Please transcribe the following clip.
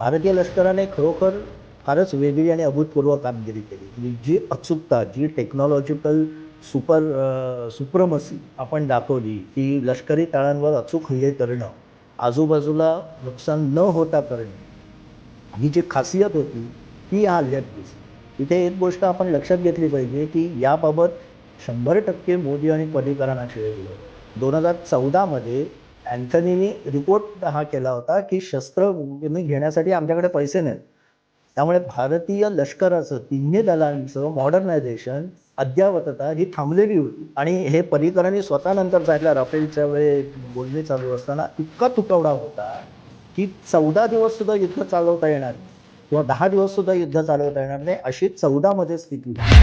भारतीय लष्कराने खरोखर फारच वेगळी आणि अभूतपूर्व कामगिरी केली. म्हणजे जी अचूकता जी टेक्नॉलॉजिकल सुपर सुप्रमसी आपण दाखवली की लष्करी तळांवर अचूक हे करणं आजूबाजूला नुकसान न होता करणे ही जी खासियत होती ती या हल्ल्यात दिसली. इथे एक गोष्ट आपण लक्षात घेतली पाहिजे की याबाबत शंभर टक्के मोदी आणि पर्रिकरांना दोन हजार चौदामध्ये अँथनीने रिपोर्ट हा केला होता की शस्त्र घेण्यासाठी आमच्याकडे पैसे नाहीत. त्यामुळे भारतीय लष्कराचं तिन्ही दलांचं मॉडर्नायझेशन अद्यावतता ही थांबलेली होती. आणि हे पर्रिकरांनी स्वतः नंतर सांगितलं राफेलच्या वेळी बोलणे चालू असताना इतका तुटवडा होता की चौदा दिवस सुद्धा युद्ध चालवता येणार किंवा दहा दिवस सुद्धा युद्ध चालवता येणार नाही अशी चौदामध्ये स्थिती होती.